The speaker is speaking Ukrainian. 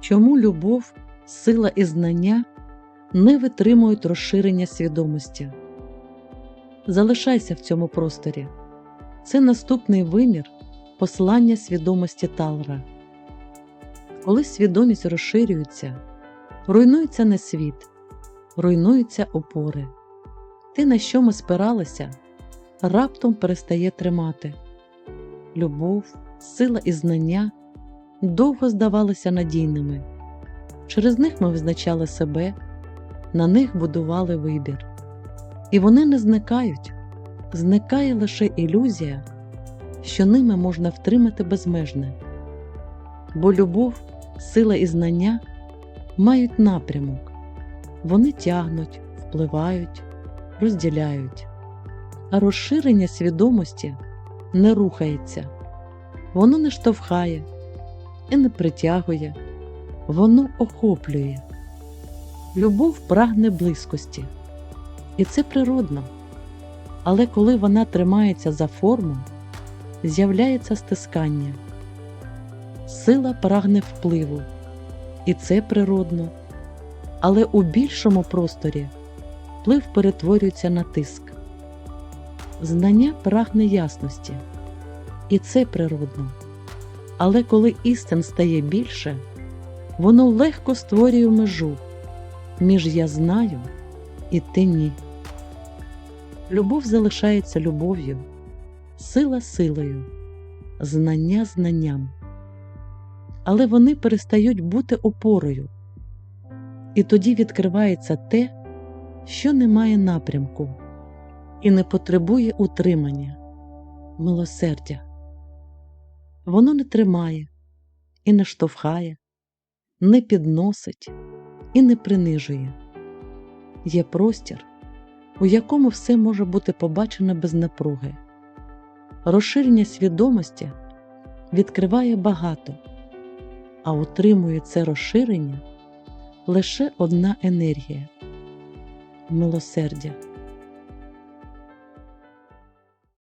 Чому любов, сила і знання не витримують розширення свідомості? Залишайся в цьому просторі. Це наступний вимір послання свідомості Талра. Коли свідомість розширюється, руйнується не світ, руйнуються опори. Ти, на що ми спиралися, раптом перестає тримати. Любов, сила і знання довго здавалися надійними. Через них ми визначали себе, на них будували вибір. І вони не зникають, зникає лише ілюзія, що ними можна втримати безмежне. Бо любов, сила і знання мають напрямок, вони тягнуть, впливають, розділяють, а розширення свідомості не рухається, воно не штовхає і не притягує, воно охоплює. Любов прагне близькості, і це природно. Але коли вона тримається за форму, з'являється стискання. Сила прагне впливу, і це природно. Але у більшому просторі вплив перетворюється на тиск. Знання прагне ясності, і це природно. Але коли істин стає більше, воно легко створює межу між я знаю і ти ні. Любов залишається любов'ю, сила силою, знання знанням. Але вони перестають бути опорою, і тоді відкривається те, що не має напрямку і не потребує утримання, милосердя. Воно не тримає і не штовхає, не підносить і не принижує. Є простір, у якому все може бути побачено без напруги. Розширення свідомості відкриває багато, а утримує це розширення лише одна енергія милосердя.